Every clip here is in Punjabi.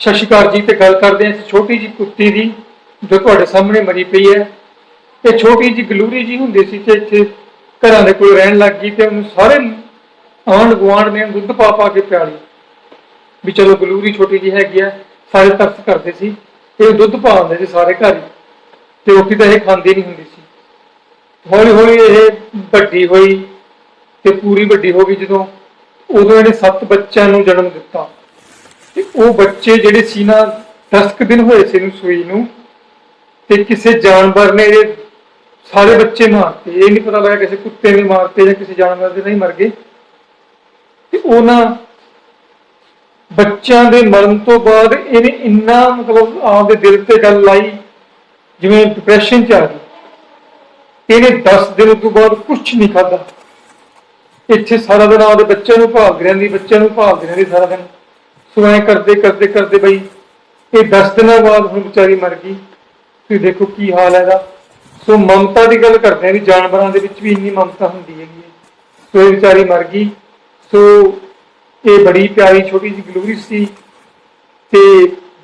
ਸਤਿ ਸ਼੍ਰੀ ਅਕਾਲ ਜੀ, ਤੇ ਗੱਲ ਕਰਦੇ ਹਾਂ ਇਸ ਛੋਟੀ ਜੀ ਕੁੱਤੀ ਦੀ, ਜੋ ਤੁਹਾਡੇ ਸਾਹਮਣੇ ਮਰੀ ਪਈ ਹੈ। ਇਹ ਛੋਟੀ ਜੀ ਗਲੂਰੀ ਜੀ ਹੁੰਦੀ ਸੀ ਤੇ ਇੱਥੇ ਘਰਾਂ ਦੇ ਕੋਲ ਰਹਿਣ ਲੱਗ ਗਈ ਤੇ ਉਹਨੂੰ ਸਾਰੇ ਆਂਢ ਗੁਆਂਢ ਨੇ ਦੁੱਧ ਪਾ ਪਾ ਕੇ ਪਿਆਲੀ ਵੀ ਚਲੋ ਗਲੂਰੀ ਛੋਟੀ ਜੀ ਹੈਗੀ ਆ, ਸਾਰੇ ਤਰਸ ਕਰਦੇ ਸੀ, ਤੇ ਦੁੱਧ ਪਾ ਦਿੰਦੇ ਸੀ ਸਾਰੇ ਘਰ ਹੀ। ਤੇ ਰੋਟੀ ਤਾਂ ਇਹ ਖਾਂਦੀ ਨਹੀਂ ਹੁੰਦੀ ਸੀ। ਹੌਲੀ ਹੌਲੀ ਇਹ ਵੱਡੀ ਹੋਈ ਤੇ ਪੂਰੀ ਵੱਡੀ ਹੋ ਗਈ ਜਦੋਂ ਉਦੋਂ ਇਹਨੇ ਸੱਤ ਬੱਚਿਆਂ ਨੂੰ ਜਨਮ ਦਿੱਤਾ। ਤੇ ਉਹ ਬੱਚੇ ਜਿਹੜੇ ਸੀ ਨਾ 10 ਕੁ ਦਿਨ ਹੋਏ ਸੀ ਇਹਨੂੰ ਸੂਈ ਨੂੰ, ਤੇ ਕਿਸੇ ਜਾਨਵਰ ਨੇ ਇਹ ਸਾਰੇ ਬੱਚੇ ਮਾਰਤੇ। ਇਹ ਨਹੀਂ ਪਤਾ ਲੱਗਾ ਕਿਸੇ ਕੁੱਤੇ ਨੇ ਮਾਰਤੇ ਜਾਂ ਕਿਸੇ ਜਾਨਵਰ ਦੇ ਨਹੀਂ ਮਰ ਗਏ। ਤੇ ਉਹਨਾਂ ਬੱਚਿਆਂ ਦੇ ਮਰਨ ਤੋਂ ਬਾਅਦ ਇਹਨੇ ਇੰਨਾ ਮਤਲਬ ਆਪਦੇ ਦਿਲ ਤੇ ਗੱਲ ਲਾਈ, ਜਿਵੇਂ ਡਿਪਰੈਸ਼ਨ ਚ ਆ ਗਈ। ਇਹਨੇ 10 ਦਿਨ ਤੋਂ ਬਾਅਦ ਕੁਝ ਨਹੀਂ ਖਾਧਾ। ਇੱਥੇ ਸਾਰਾ ਦਿਨ ਆਪਦੇ ਬੱਚਿਆਂ ਨੂੰ ਭਾਲਦੀ ਰਹਿੰਦੀ, ਬੱਚਿਆਂ ਨੂੰ ਭਾਲਦੀ ਰਹਿੰਦੀ ਸਾਰਾ ਦਿਨ। ਸੋ ਐਂ ਕਰਦੇ ਕਰਦੇ ਕਰਦੇ ਬਈ, ਇਹ 10 ਦਿਨਾਂ ਬਾਅਦ ਹੁਣ ਵਿਚਾਰੀ ਮਰ ਗਈ। ਤੁਸੀਂ ਦੇਖੋ ਕੀ ਹਾਲ ਹੈ ਇਹਦਾ। ਸੋ ਮਮਤਾ ਦੀ ਗੱਲ ਕਰਦੇ ਆ ਵੀ ਜਾਨਵਰਾਂ ਦੇ ਵਿੱਚ ਵੀ ਇੰਨੀ ਮਮਤਾ ਹੁੰਦੀ ਹੈਗੀ ਸੋ ਇਹ ਵਿਚਾਰੀ ਮਰ ਗਈ। ਸੋ ਇਹ ਬੜੀ ਪਿਆਰੀ ਛੋਟੀ ਜਿਹੀ ਗਲੂਰੀ ਸੀ ਤੇ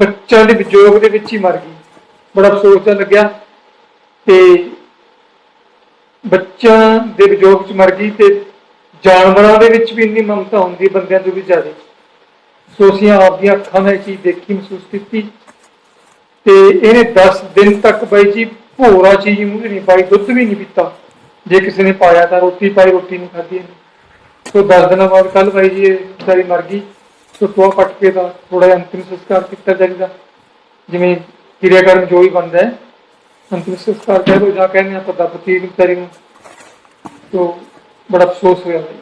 ਬੱਚਿਆਂ ਦੇ ਵਿਜੋਗ ਦੇ ਵਿੱਚ ਹੀ ਮਰ ਗਈ। ਬੜਾ ਅਫਸੋਸ ਜਿਹਾ ਲੱਗਿਆ। ਤੇ ਬੱਚਿਆਂ ਦੇ ਵਿਜੋਗ ਚ ਮਰ ਗਈ ਤੇ ਜਾਨਵਰਾਂ ਦੇ ਵਿੱਚ ਵੀ ਇੰਨੀ ਮਮਤਾ ਹੁੰਦੀ ਬੰਦਿਆਂ ਤੋਂ ਵੀ ਜ਼ਿਆਦਾ। ਸੋ ਅਸੀਂ ਆਪਦੀਆਂ ਅੱਖਾਂ ਨਾਲ ਇਹ ਚੀਜ਼ ਦੇਖੀ ਮਹਿਸੂਸ ਕੀਤੀ। ਤੇ ਇਹਨੇ 10 ਦਿਨ ਤੱਕ ਬਾਈ ਜੀ ਭੋਰਾ ਚੀਜ਼ ਮੂੰਹ ਨਹੀਂ ਪਾਈ, ਦੁੱਧ ਵੀ ਨਹੀਂ ਪੀਤਾ। ਜੇ ਕਿਸੇ ਨੇ ਪਾਇਆ ਤਾਂ ਰੋਟੀ ਪਾਈ, ਰੋਟੀ ਨਹੀਂ ਖਾਧੀ ਇਹਨੇ। ਸੋ 10 ਦਿਨਾਂ ਬਾਅਦ ਕੱਲ ਬਾਈ ਜੀ ਇਹ ਵਿਚਾਰੀ ਮਰ ਗਈ। ਸੋ ਟੋਆ ਪੱਟ ਕੇ ਦਾ ਥੋੜਾ ਜਿਹਾ ਅੰਤਿਮ ਸੰਸਕਾਰ ਕੀਤਾ ਜਾਏਗਾ। ਜਿਵੇਂ ਕਿਰਿਆ ਕਰਮ ਜੋ ਹੀ ਬਣਦਾ ਹੈ, ਅੰਤਿਮ ਸੰਸਕਾਰ ਕਹਿ ਲੋ ਜਾਂ ਕਹਿੰਦੇ ਆਪਾਂ ਦੱਬਤੀ ਵਿਚਾਰੀ ਨੂੰ। ਸੋ ਬੜਾ ਅਫਸੋਸ ਹੋਇਆ। ਬਾਈ